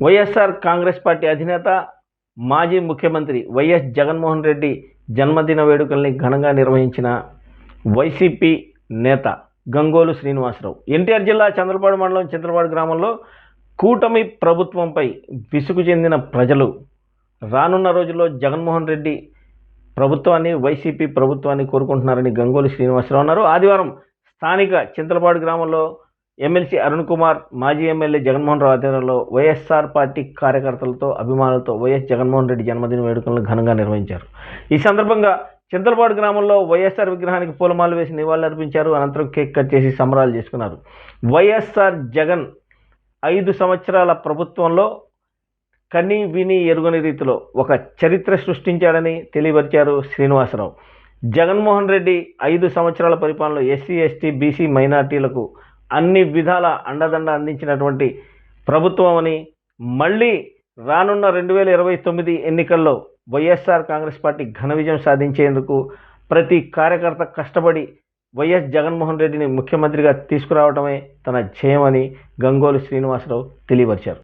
YSR Congress party అధినేత మాజీ ముఖ్యమంత్రి వైఎస్ జగన్మోహన్ రెడ్డి జన్మదిన వేడుకల్ని ఘనంగా నిర్వహించిన వైసీపీ నేత గంగోలు శ్రీనివాసరావు. ఎన్టీఆర్ జిల్లా చంద్రపాడు మండలం చంద్రపాడు గ్రామంలో కూటమి ప్రభుత్వంపై విసుగు చెందిన ప్రజలు. రానున్న రోజుల్లో జగన్మోహన్ రెడ్డి ప్రభుత్వాన్ని వైసీపీ ప్రభుత్వాన్ని కోరుకుంటున్నారని గంగోలు శ్రీనివాసరావు అన్నారు. ఆదివారం స్థానిక చింతలపాడు గ్రామంలో ఎమ్మెల్సీ అరుణ్ కుమార్ మాజీ ఎమ్మెల్యే జగన్మోహన్ రావు ఆధ్వర్యంలో వైఎస్ఆర్ పార్టీ కార్యకర్తలతో అభిమానులతో వైఎస్ జగన్మోహన్ రెడ్డి జన్మదిన వేడుకలను ఘనంగా నిర్వహించారు. ఈ సందర్భంగా చింతలపాడు గ్రామంలో వైఎస్ఆర్ విగ్రహానికి పూలమాలు వేసి నివాళులర్పించారు అనంతరం కేక్ కట్ చేసి సంబరాలు చేసుకున్నారు. వైఎస్ఆర్ జగన్ ఐదు సంవత్సరాల ప్రభుత్వంలో కని విని ఎరుగని రీతిలో ఒక చరిత్ర సృష్టించాడని తెలియపరిచారు శ్రీనివాసరావు. జగన్మోహన్ రెడ్డి ఐదు సంవత్సరాల పరిపాలనలో ఎస్సీ ఎస్టీ బీసీ మైనార్టీలకు అన్ని విధాల అండదండ అందించినటువంటి ప్రభుత్వం అని మళ్ళీ రానున్న రెండు వేల ఇరవై తొమ్మిది ఎన్నికల్లో వైఎస్ఆర్ కాంగ్రెస్ పార్టీ ఘన విజయం సాధించేందుకు ప్రతి కార్యకర్త కష్టపడి వైఎస్ జగన్మోహన్ రెడ్డిని ముఖ్యమంత్రిగా తీసుకురావడమే తన ధ్యేయమని గంగోలు శ్రీనివాసరావు తెలియపరిచారు.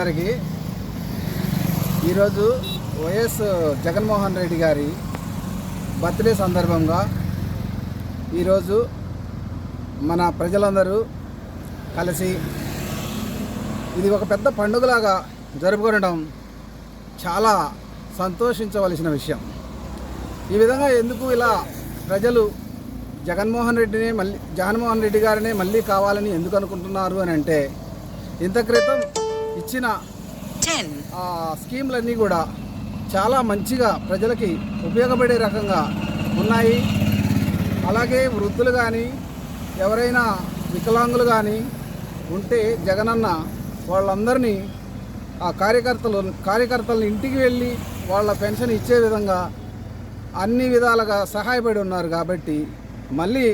అందరికీ. ఈరోజు వైఎస్ జగన్మోహన్ రెడ్డి గారి బర్త్డే సందర్భంగా ఈరోజు మన ప్రజలందరూ కలిసి ఇది ఒక పెద్ద పండుగలాగా జరుపుకోవడం చాలా సంతోషించవలసిన విషయం. ఈ విధంగా ఎందుకు ఇలా ప్రజలు జగన్మోహన్ రెడ్డిని మళ్ళీ జగన్మోహన్ రెడ్డి గారినే మళ్ళీ కావాలని ఎందుకు అనుకుంటున్నారు అని అంటే ఇంత క్రితం ఇచ్చిన ఆ స్కీమ్లన్నీ కూడా చాలా మంచిగా ప్రజలకి ఉపయోగపడే రకంగా ఉన్నాయి. అలాగే వృద్ధులు కానీ ఎవరైనా వికలాంగులు కానీ ఉంటే జగనన్న వాళ్ళందరినీ ఆ కార్యకర్తలు కార్యకర్తలను ఇంటికి వెళ్ళి వాళ్ళ పెన్షన్ ఇచ్చే విధంగా అన్ని విధాలుగా సహాయపడి ఉన్నారు కాబట్టి మళ్ళీ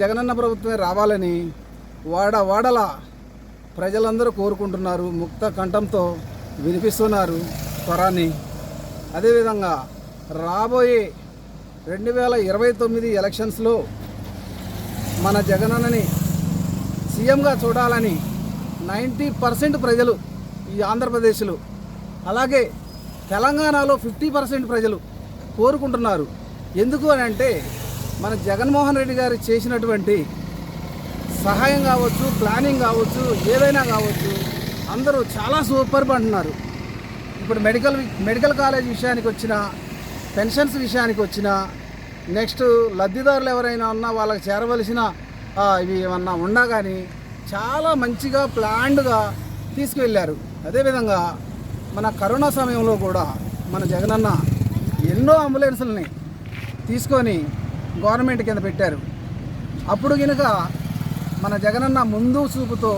జగనన్న ప్రభుత్వమే రావాలని వాడ వాడల ప్రజలందరూ కోరుకుంటున్నారు ముక్త కంఠంతో వినిపిస్తున్నారు స్వరాన్ని. అదేవిధంగా రాబోయే రెండు వేల ఇరవై తొమ్మిది ఎలక్షన్స్లో మన జగనన్నని సీఎంగా చూడాలని నైంటీ పర్సెంట్ ప్రజలు ఈ ఆంధ్రప్రదేశ్లో అలాగే తెలంగాణలో ఫిఫ్టీ పర్సెంట్ ప్రజలు కోరుకుంటున్నారు. ఎందుకు అని అంటే మన జగన్మోహన్ రెడ్డి గారు చేసినటువంటి సహాయం కావచ్చు ప్లానింగ్ కావచ్చు ఏదైనా కావచ్చు అందరూ చాలా సూపర్బ్ అంటున్నారు ఇప్పుడు మెడికల్ మెడికల్ కాలేజ్ విషయానికి వచ్చిన పెన్షన్స్ విషయానికి వచ్చిన నెక్స్ట్ లబ్ధిదారులు ఎవరైనా ఉన్నా వాళ్ళకి చేరవలసిన ఇవి ఏమన్నా ఉన్నా కానీ చాలా మంచిగా ప్లాన్డ్గా తీసుకువెళ్ళారు. అదేవిధంగా మన కరోనా సమయంలో కూడా మన జగనన్న ఎన్నో అంబులెన్సులని తీసుకొని గవర్నమెంట్ కింద పెట్టారు. అప్పుడు కనుక మన జగనన్న ముందు చూపుతో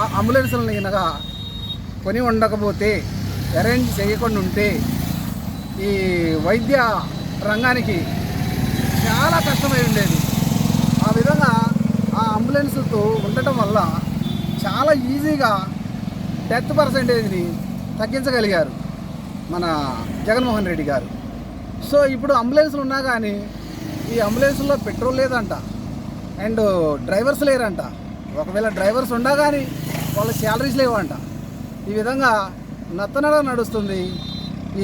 ఆ అంబులెన్సులను ఇనగా కొని ఉండకపోతే అరేంజ్ చేయకుండా ఉంటే ఈ వైద్య రంగానికి చాలా కష్టమై ఉండేది. ఆ విధంగా ఆ అంబులెన్స్తో ఉండటం వల్ల చాలా ఈజీగా డెత్ పర్సంటేజ్ని తగ్గించగలిగారు మన జగన్మోహన్ రెడ్డి గారు. సో ఇప్పుడు అంబులెన్స్లు ఉన్నా కానీ ఈ అంబులెన్స్లో పెట్రోల్ లేదంట. అండ్ డ్రైవర్స్ లేరంట. ఒకవేళ డ్రైవర్స్ ఉన్నా కానీ వాళ్ళ శాలరీస్ లేవంట. ఈ విధంగా నత్తనడ నడుస్తుంది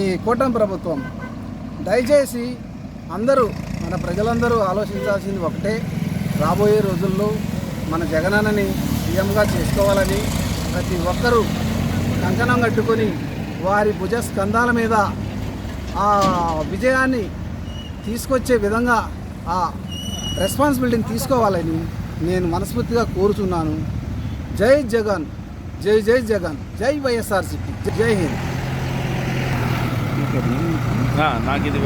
ఈ కూటమి ప్రభుత్వం. దయచేసి అందరూ మన ప్రజలందరూ ఆలోచించాల్సింది ఒకటే. రాబోయే రోజుల్లో మన జగనన్నని సీఎంగా చేసుకోవాలని ప్రతి ఒక్కరూ కంకణం కట్టుకొని వారి భుజ స్కంధాల మీద ఆ విజయాన్ని తీసుకొచ్చే విధంగా ఆ రెస్పాన్సిబిలిటీని తీసుకోవాలని నేను మనస్ఫూర్తిగా కోరుతున్నాను జై జగన్ జై జై జగన్ జై వైఎస్ఆర్సీపీ జై హింద్. నాకు ఇది